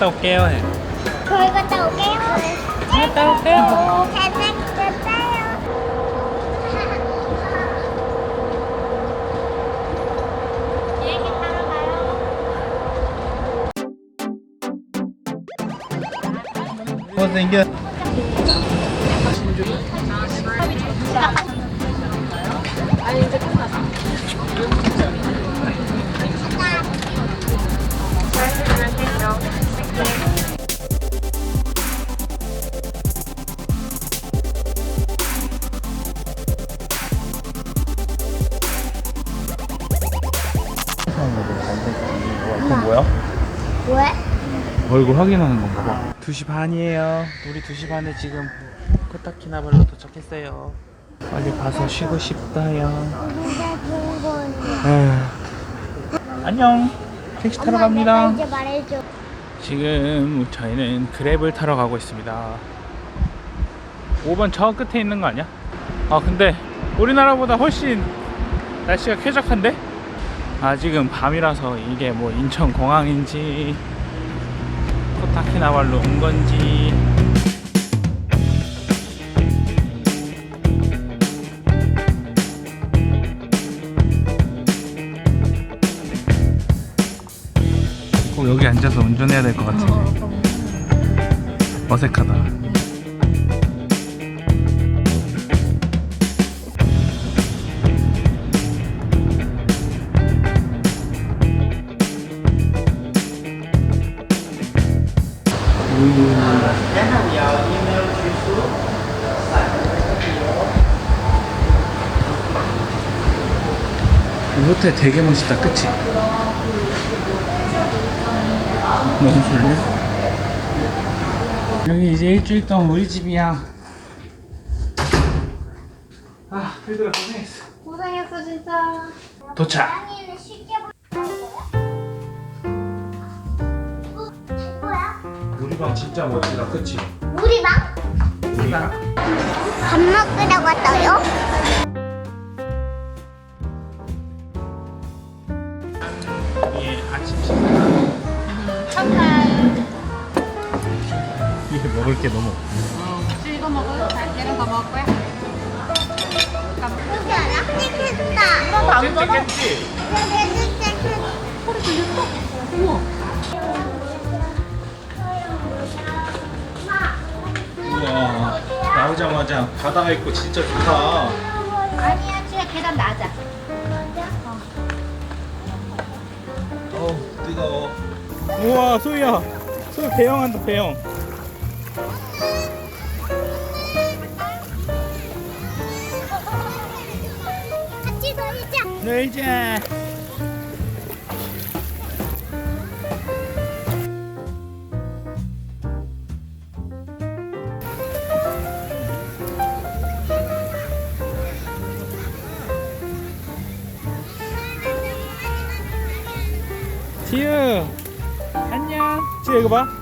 내가 또 올게요 해. 저희 갔다 올게요. 갔 이건 뭐야? 왜? 얼굴 확인하는 건가 봐. 2시 반이에요. 우리 2시 반에 지금 코타키나발루 도착했어요. 빨리 가서 쉬고 싶다요. 좋은 거예요? 에휴. 안녕. 택시 타러 갑니다. 이제 말해줘. 지금 저희는 그랩을 타러 가고 있습니다. 5번 저 끝에 있는 거 아니야? 아 근데 우리나라보다 훨씬 날씨가 쾌적한데? 아 지금 밤이라서 이게 뭐 인천 공항인지 코타키나발루 온 건지 꼭 여기 앉아서 운전해야 될 것 같아. 어색하다. 이 호텔 되게 멋있다, 그치? 너무 졸려? 여기 이제 일주일 동안 우리 집이야. 아, 얘들아 고생했어. 고생했어 진짜. 도착. 우리 방 진짜 멋지다, 그치? 우리 방? 우리 방. 밥 먹으러 왔어요? 먹을 게 너무. 찍어 먹을 잘게는 더 먹을 거야? 여기 락틱했다. 깼지? 소리 들렸어? 우와 우와, 나오자마자 바다가 있고 진짜 좋다. 아니야 지혜 계단 낮아 어우, 뜨거워. 우와, 소희야. 소희 배영한다, 배영. 놀자. 지우 안녕 지우 이거 봐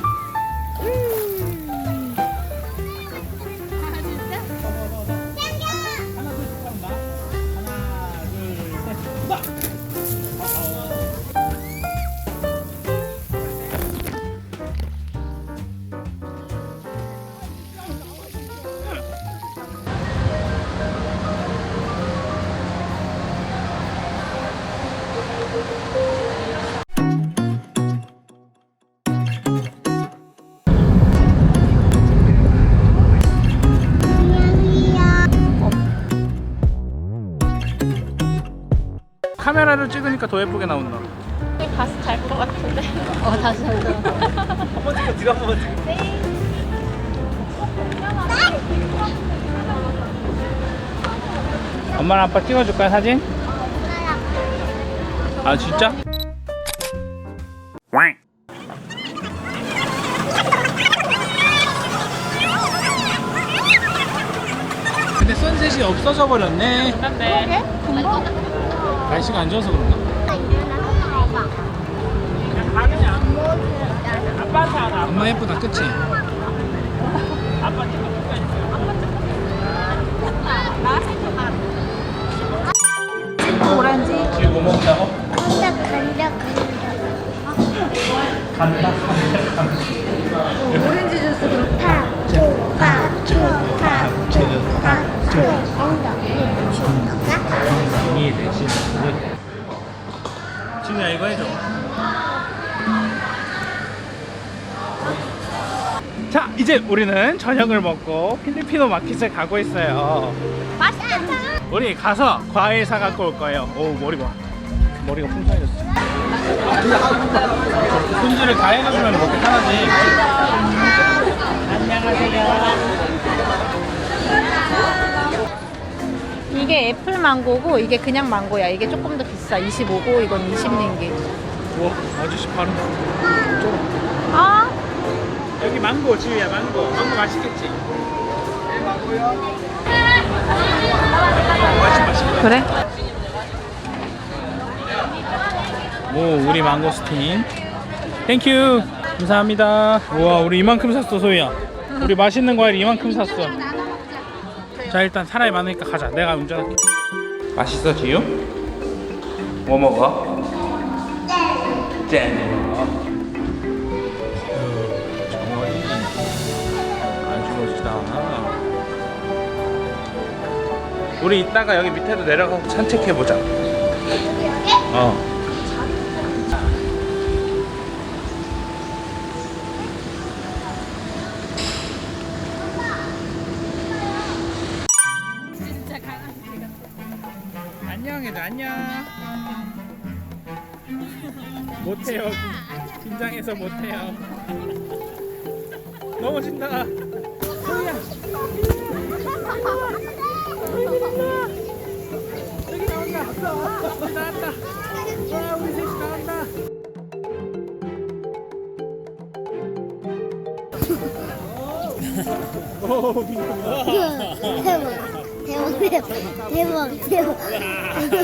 카메라로 찍으니까 더 예쁘게 나온다 다시 잘 것 같은데 어 다시 한번 찍어 네가 한번 찍어 엄마랑 아빠 찍어줄까요 사진? 아 진짜? 왕. 근데 선셋이 없어져 버렸네 그런데 날씨가 안 좋아서 그런가? 엄마 예쁘다 그치? 오렌지 지금 뭐 먹자고? 간다 간다 간다. 간다 오렌지 주스 진우야 이거 해줘. 자 이제 우리는 저녁을 먹고 필리피노 마켓에 가고 있어요. 맛있다. 우리 가서 과일 사갖고 올 거예요. 오 머리 봐 머리가 풍성해졌어. 손질을 다 해가지면 먹기 편하지 이게 애플 망고고 이게 그냥 망고야. 이게 조금 더 비싸. 25고 이건 20링기. 우와 아저씨 바로 아? 여기 망고 지우야 망고 망고 맛있겠지? 맛있 맛있 그래? 오 우리 망고스틴 땡큐 감사합니다 우와 우리 이만큼 샀어 소희야 우리 맛있는 과일 이만큼 샀어 자 일단 사람이 많으니까 가자. 내가 운전할게. 맛있어 지유? 뭐 먹어? 짠 정원이 아주 멋지다 우리 이따가 여기 밑에도 내려가서 산책해보자. 어 안녕 얘들 안녕. 못해요. 긴- 긴장해서 못해요. 넘어진다. 소희야. 여기 나온다. 우리 나왔다. 와 우리 셋이 나온다. 오 민규 대박 대박 대박 대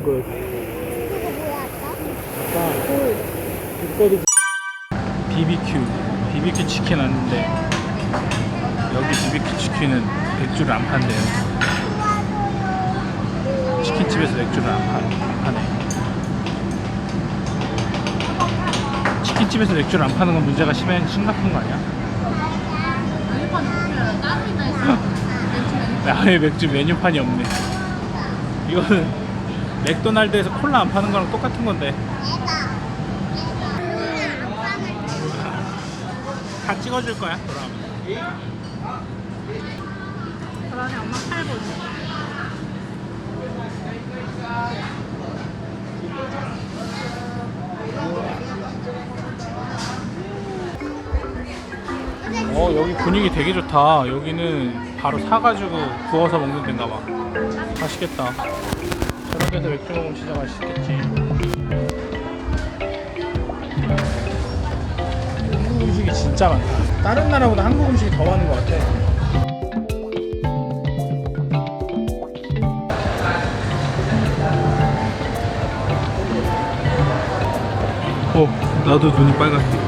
아빠? 아빠 BBQ BBQ 치킨 왔는데 여기 BBQ 치킨은 맥주를 안 판대요 치킨집에서 맥주를 안, 파, 안 파네 치킨집에서 맥주를 안 파는 건 문제가 심해, 심각한 거 아니야? 아예 맥주 메뉴판이 없네 이거는 맥도날드에서 콜라 안 파는 거랑 똑같은 건데. 다 찍어줄 거야 돌아오면 그러네 엄마 팔 보지. 어 여기 분위기 되게 좋다. 여기는 바로 사가지고 구워서 먹는 데인가 봐. 맛있겠다 저녁에서 맥주 먹으면 진짜 맛있겠지 한국 음식이 진짜 많다 다른 나라보다 한국 음식이 더 많은 것 같아 나도 눈이 빨갛대.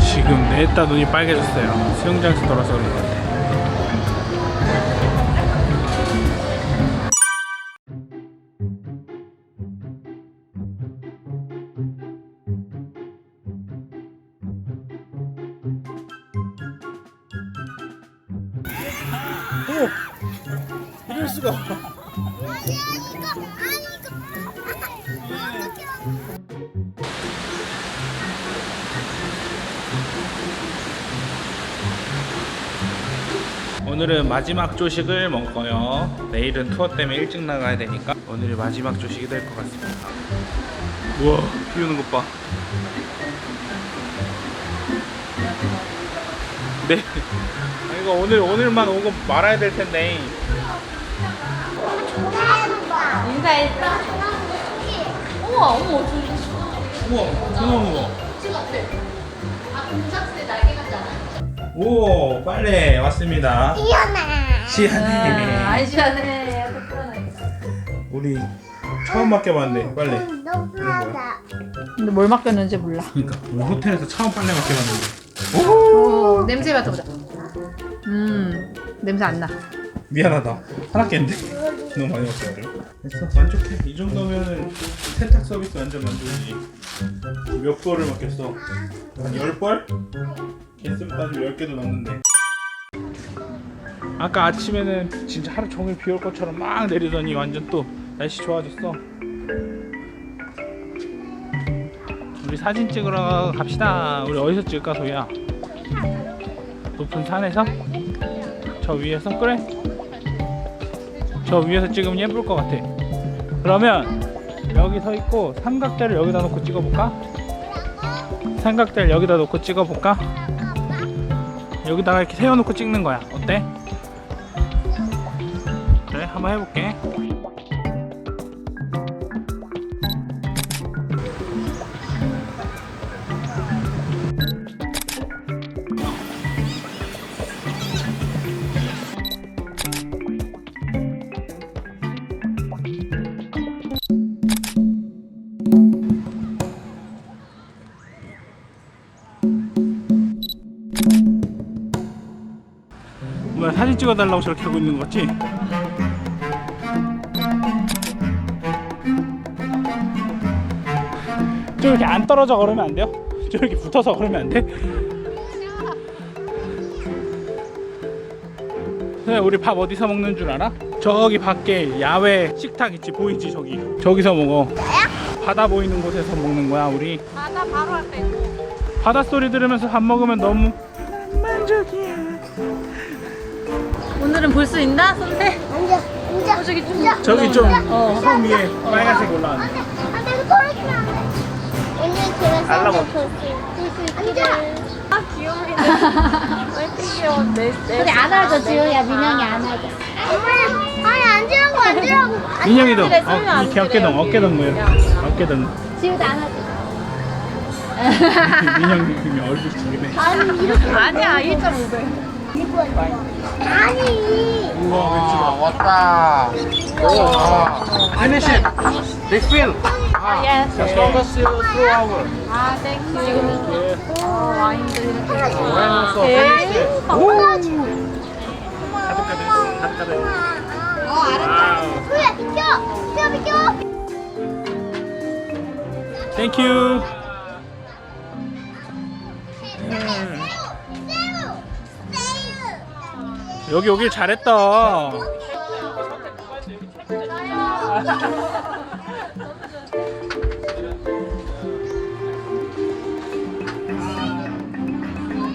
지금 냈다 눈이 빨개졌어요. 수영장에서 돌아서 그런 것같 수가. 오늘은 마지막 조식을 먹어요. 내일은 투어 때문에 일찍 나가야 되니까 오늘이 마지막 조식이 될 것 같습니다. 우와, 비 오는 것 봐. 네. 아, 이거 오늘 오늘만 오고 말아야 될 텐데. 인사했어? 우와, 어머, 우와, 우와. 아, 공작새 날개 같지 않아? 오, 빨래 왔습니다. 이현아. 시안해. 안 시원해. 우리 처음 맡겨봤는데 빨래. 너무하다. 근데 뭘 맡겼는지 몰라. 그러니까 우리 호텔에서 처음 빨래 맡겨봤는데. 오, 냄새 맡아보자. 음, 냄새 안 나. 미안하다. 하나 깼는데. 너무 많이 맡겨가지고. 됐어, 만족해. 이 정도면은 세탁 서비스 완전 만족이지. 몇 벌을 맡겼어? 한 열 벌? 개수로 따지면 열 개도 넘는데. 아까 아침에는 진짜 하루 종일 비 올 것처럼 막 내리더니 완전 또 날씨 좋아졌어. 우리 사진 찍으러 갑시다. 우리 어디서 찍을까, 소희야? 높은 산에서? 저 위에서? 그래. 저 위에서 찍으면 예쁠 것 같아. 그러면 여기 서 있고 삼각대를 여기다 놓고 찍어볼까? 삼각대를 여기다 놓고 찍어볼까? 여기다가 이렇게 세워놓고 찍는 거야. 어때? 그래, 한번 해볼게. 찍어달라고 저렇게 하고 있는 거지? 저렇게 안 떨어져 걸으면 안 돼요? 저렇게 붙어서 걸으면 안 돼? 네, 우리 밥 어디서 먹는 줄 알아? 저기 밖에 야외 식탁 있지 보이지 저기 저기서 먹어 바다 보이는 곳에서 먹는 거야 우리 바다 바로 앞에 있고. 바다 소리 들으면서 밥 먹으면 너무 만족이야 오늘은 볼 수 있나, 선배? 앉아. 앉아. 저기 좀. 앉아. 저기 좀 어. 섬 위에 빨간색 올라왔네 안돼. 안돼. 이거 떨어지면 안 돼. 오늘 제가 달라고. 볼수 있기를. 아, 귀여워. 왜 귀여워? 내, 내. 우리 안아줘 지우야 민영이 안아줘. 엄마 아니 앉으라고 앉으라고. 민영이도 그래, 어, 안 이렇게 어깨동 여기. 어깨동 야. 어깨동 지우도 안아줘. 민영이 얼굴 죽이네 아니 이렇게 아니야, 1.5배. 아 니. 우와 왔다. Finish it. Refill. 아, yes. As long as you two hours. 아, 땡큐. 오, 와인들 이렇게. When also 오케이. finish it. 가득가득 가득가득 어 알았어. 소야 비켜. 소야 비켜. 땡큐 여기 오길 잘했다.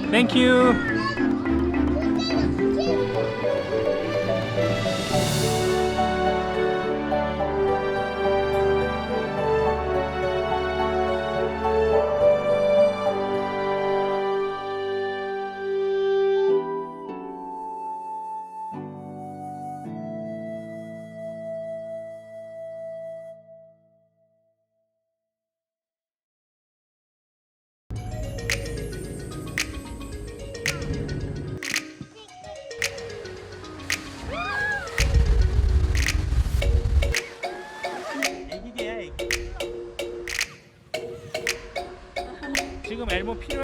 땡큐 지금 앨범 필요